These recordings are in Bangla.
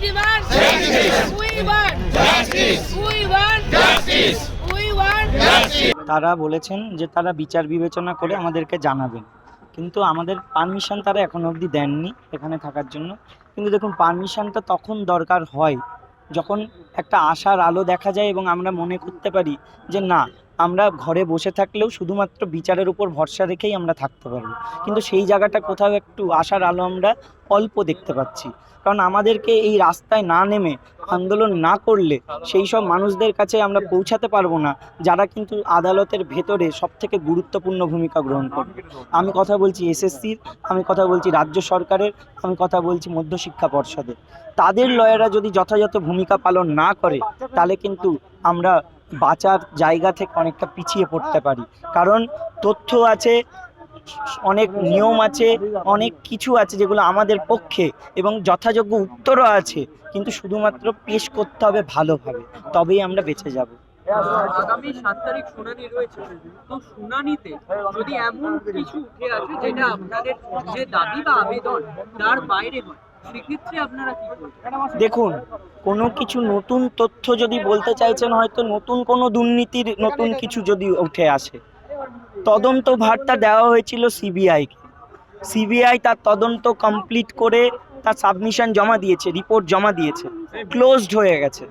demand justice. We want justice. We want justice. We want justice. তারা বলেছেন যে তারা বিচার বিবেচনা করে আমাদেরকে জানাবেন কিন্তু আমাদের পারমিশন তারা এখনও অবধি দেননি এখানে থাকার জন্য কিন্তু দেখুন পারমিশনটা তখন দরকার হয় যখন একটা আশার আলো দেখা যায় এবং আমরা মনে করতে পারি যে না আমরা ঘরে বসে থাকলেও শুধুমাত্র বিচারের উপর ভরসা রেখেই আমরা থাকতে পারব। কিন্তু সেই জায়গাটা কোথাও একটু আশার আলো আমরা অল্প দেখতে পাচ্ছি। কারণ আমাদেরকে এই রাস্তায় না নেমে, আন্দোলন না করলে সেই সব মানুষদের কাছে আমরা পৌঁছাতে পারব না, যারা কিন্তু আদালতের ভেতরে সব থেকে গুরুত্বপূর্ণ ভূমিকা গ্রহণ করবে। আমি কথা বলছি এসএসসির, আমি কথা বলছি রাজ্য সরকারের, আমি কথা বলছি মধ্যশিক্ষা পর্ষদের। তাদের লয়াররা যদি যথাযথ ভূমিকা পালন না করে, তাহলে কিন্তু আমরা বাঁচার জায়গা থেকে অনেকটা পিছিয়ে পড়তে পারি। কারণ তথ্য আছে, অনেক নিয়ম আছে, অনেক কিছু আছে যেগুলো আমাদের পক্ষে এবং যথাযোগ্য উত্তরও আছে, কিন্তু শুধুমাত্র পেশ করতে হবে ভালোভাবে, তবেই আমরা বেঁচে যাব। আগামী সাত তারিখ শুনানি রয়েছে। তো শুনানিতে যদি এমন কিছু উঠে যেটা আপনাদের যে দাবি বা আবেদন, তার বাইরে হয় দেখুন, কোনো কিছু নতুন তথ্য যদি বলতে চাইছেন, হয়তো নতুন কোনো দুর্নীতির নতুন কিছু যদি উঠে আসে। তদন্ত ভারটা দেওয়া হয়েছিল সিবিআইকে সিবিআই তার তদন্ত কমপ্লিট করে তার সাবমিশন জমা দিয়েছে রিপোর্ট জমা দিয়েছে। ক্লোজড হয়ে গেছে।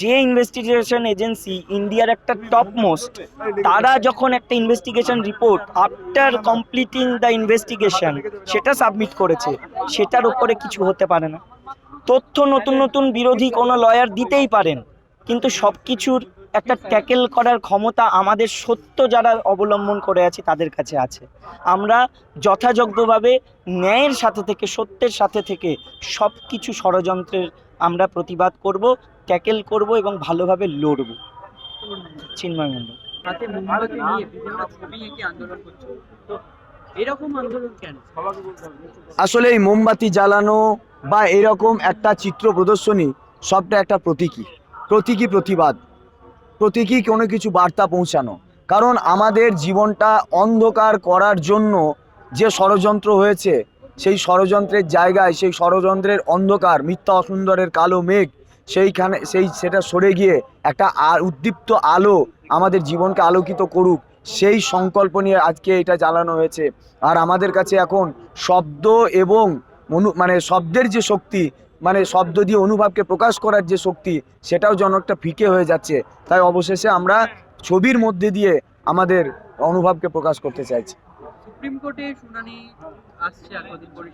যে ইনভেস্টিগেশন এজেন্সি ইন্ডিয়ার একটা টপ মোস্ট তারা যখন একটা investigation report after completing the investigation সেটা সাবমিট করেছে, সেটার উপরে কিছু হতে পারে না। তথ্য নতুন নতুন বিরোধী কোনো লয়ার দিতেই পারেন, কিন্তু সব কিছুর একটা ট্যাকেল করার ক্ষমতা আমাদের সত্য যারা অবলম্বন করে আছে তাদের কাছে আছে। আমরা যথাযোগ্যভাবে ন্যায়ের সাথে থেকে, সত্যের সাথে থেকে সব কিছু ষড়যন্ত্রের আমরা প্রতিবাদ করব ট্যাকেল করব এবং ভালোভাবে লড়ব। চিন্ময় মণ্ডল। মোমবাতি নিয়ে বিভিন্ন ছবি এঁকে আন্দোলন করছে। তো এরকম আন্দোলন কেন? আসলে এই মোমবাতি জ্বালানো বা এরকম একটা চিত্র প্রদর্শনী সবটা একটা প্রতীকী। প্রতীকী প্রতিবাদ। প্রতীকী কোনো কিছু বার্তা পৌঁছানো। কারণ আমাদের জীবনটা অন্ধকার করার জন্য যে ষড়যন্ত্র হয়েছে সেই ষড়যন্ত্রের জায়গায় সেই ষড়যন্ত্রের অন্ধকার মিথ্যা অসুন্দরের কালো মেঘ সেইখানে সেই সেটা সরে গিয়ে একটা উদ্দীপ্ত আলো আমাদের জীবনকে আলোকিত করুক, সেই সংকল্প নিয়ে আজকে এটা জ্বালানো হয়েছে। আর আমাদের কাছে এখন শব্দ এবং অনু মানে শব্দের যে শক্তি মানে শব্দ দিয়ে অনুভবকে প্রকাশ করার যে শক্তি, সেটাও যেন একটা ফিকে হয়ে যাচ্ছে। তাই অবশেষে আমরা ছবির মধ্যে দিয়ে আমাদের অনুভবকে প্রকাশ করতে চাইছি। সুপ্রিম কোর্টে শুনানি আসছে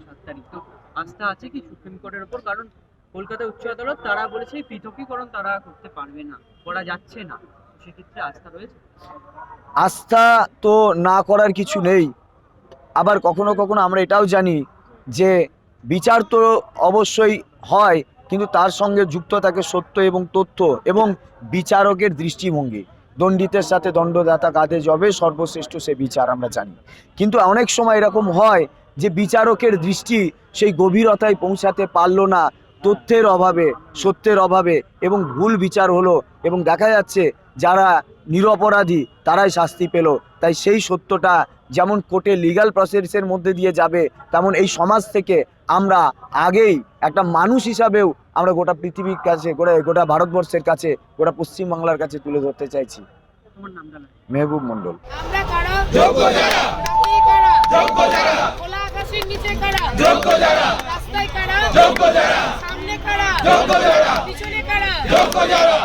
সাত তারিখ। তো আস্থা আছে কি সুপ্রিম কোর্টের ওপর? কারণ কলকাতা উচ্চ আদালত তারা বলেছে, পৃথকীকরণ তারা করতে পারবে না, করা যাচ্ছে না। সেক্ষেত্রে আস্থা রয়েছে? আস্থা তো না করার কিছু নেই। আবার কখনো কখনো আমরা এটাও জানি যে বিচার তো অবশ্যই হয়, কিন্তু তার সঙ্গে যুক্ত থাকে সত্য এবং তথ্য এবং বিচারকের দৃষ্টিভঙ্গি। দণ্ডিতের সাথে দণ্ডদাতা কাঁধে যাবে, সর্বশ্রেষ্ঠ সে বিচার আমরা জানি। কিন্তু অনেক সময় এরকম হয় যে বিচারকের দৃষ্টি সেই গভীরতায় পৌঁছাতে পারল না তথ্যের অভাবে সত্যের অভাবে এবং ভুল বিচার হলো এবং দেখা যাচ্ছে যারা নিরপরাধী তারাই শাস্তি পেল। তাই সেই সত্যটা যেমন কোর্টে লিগ্যাল প্রসেসের মধ্যে দিয়ে যাবে তেমন এই সমাজ থেকে আমরা আগেই একটা মানুষ হিসাবেও আমরা গোটা পৃথিবীর কাছে গোটা গোটা ভারতবর্ষের কাছে গোটা পশ্চিমবাংলার কাছে তুলে ধরতে চাইছি। মেহবুব কারা? যোগ্য যারা। যোগ্য যারা খোলা আকাশের নিচে কারা যোগ্য যারা রাস্তায় কারা যোগ্য যারা সামনে কারা যোগ্য যারা পিছনে কারা? যোগ্য যারা